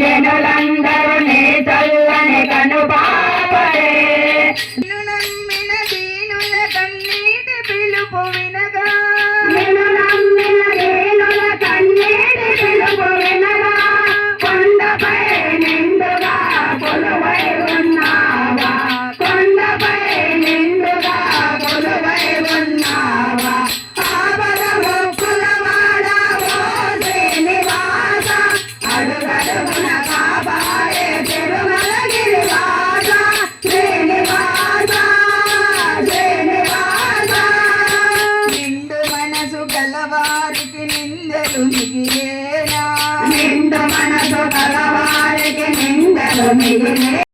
జనుల మనసు గలవారికి నిందలు మిగిలేనా? నిండు మనసు గలవారికి నిందలు మిగిలే